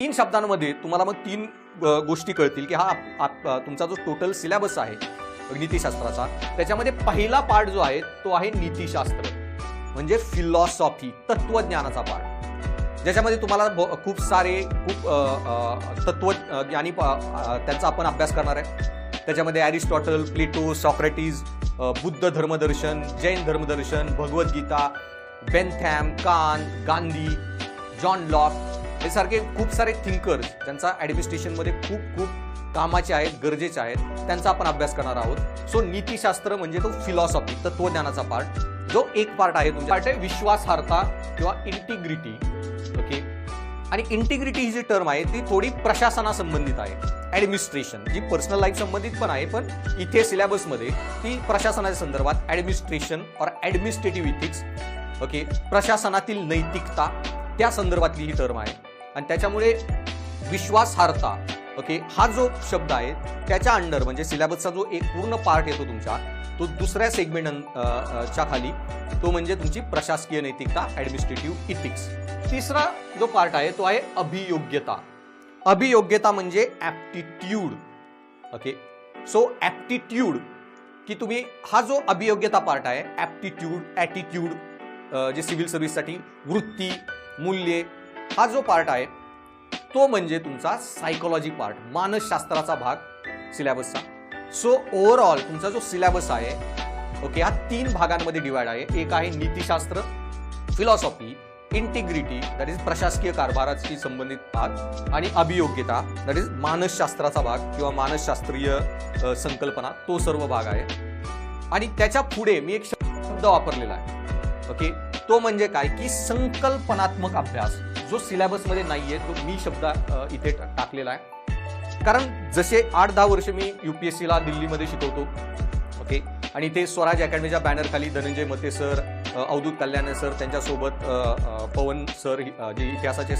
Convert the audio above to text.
तीन शब्दांमध्ये तुम्हाला मग तीन गोष्टी कळतील की हा आप- तुमचा जो टोटल सिलेबस आहे नीतीशास्त्राचा त्याच्यामध्ये पहिला पार्ट जो आहे तो आहे नीतीशास्त्र. म्हणजे फिलॉसॉफी तत्वज्ञानाचा पार्ट ज्याच्यामध्ये तुम्हाला ब- खूप सारे खूप तत्वज्ञानी ज्ञानी प- त्यांचा आपण अभ्यास करणार आहे. त्याच्यामध्ये ॲरिस्टॉटल प्लेटो सॉक्रेटीज बुद्ध धर्मदर्शन Jain धर्मदर्शन Bhagavad Gita Bentham Kant Gandhi John lock हे सारखे खूप सारे थिंकर्स ज्यांचा ॲडमिनिस्ट्रेशनमध्ये खूप खूप कामाचे आहेत गरजेचे आहेत त्यांचा आपण अभ्यास करणार आहोत. सो नीतिशास्त्र म्हणजे तो फिलॉसॉफी तत्वज्ञानाचा पार्ट जो एक पार्ट आहे तुमचा पार्ट आहे विश्वासार्हता किंवा इंटिग्रिटी ओके आणि इंटिग्रिटी ही जी टर्म आहे ती थोडी प्रशासनासंबंधित आहे. ॲडमिनिस्ट्रेशन जी पर्सनल लाईफ संबंधित पण आहे पण इथे सिलेबसमध्ये ती प्रशासनाच्या संदर्भात ॲडमिनिस्ट्रेशन और ॲडमिनिस्ट्रेटिव्ह इथिक्स ओके प्रशासनातील नैतिकता त्या संदर्भातली ही टर्म आहे. आणि त्याच्यामुळे विश्वासार्हता ओके हा जो शब्द आहे त्याच्या अंडर म्हणजे सिलेबसचा जो एक पूर्ण पार्ट येतो तुमचा तो दुसऱ्या सेगमेंट च्या खाली तो म्हणजे तुमची प्रशासकीय नैतिकता ॲडमिनिस्ट्रेटिव्ह इथिक्स तिसरा जो पार्ट आहे तो आहे अभियोग्यता. अभियोग्यता म्हणजे ॲप्टिट्यूड ओके सो ॲप्टिट्यूड की तुम्ही हा जो अभियोग्यता पार्ट आहे ॲप्टिट्यूड ॲटिट्यूड जे सिव्हिल सर्व्हिससाठी वृत्ती मूल्ये हा जो पार्ट आहे तो म्हणजे तुमचा सायकोलॉजी पार्ट मानसशास्त्राचा भाग सिलेबसचा सो ओव्हरऑल तुमचा जो सिलेबस आहे ओके हा तीन भागांमध्ये डिवाइड आहे. एक आहे नीतिशास्त्र फिलॉसॉफी इंटिग्रिटी दॅट इज प्रशासकीय कारभाराशी संबंधित भाग आणि अभियोग्यता दॅट इज मानसशास्त्राचा भाग किंवा मानसशास्त्रीय संकल्पना तो सर्व भाग आहे. आणि त्याच्या पुढे मी एक शब्द वापरलेला आहे ओके तो म्हणजे काय? की संकल्पनात्मक अभ्यास. जो सिलेबसमध्ये नाहीये तो मी शब्द इथे टाकलेला आहे. कारण जसे आठ दहा वर्ष मी युपीएससीला दिल्लीमध्ये शिकवतो ओके? आणि ते स्वराज अकॅडमीच्या बॅनरखाली धनंजय मते सर अवधूत कल्याणे सर त्यांच्यासोबत पवन सर जे इतिहासाचे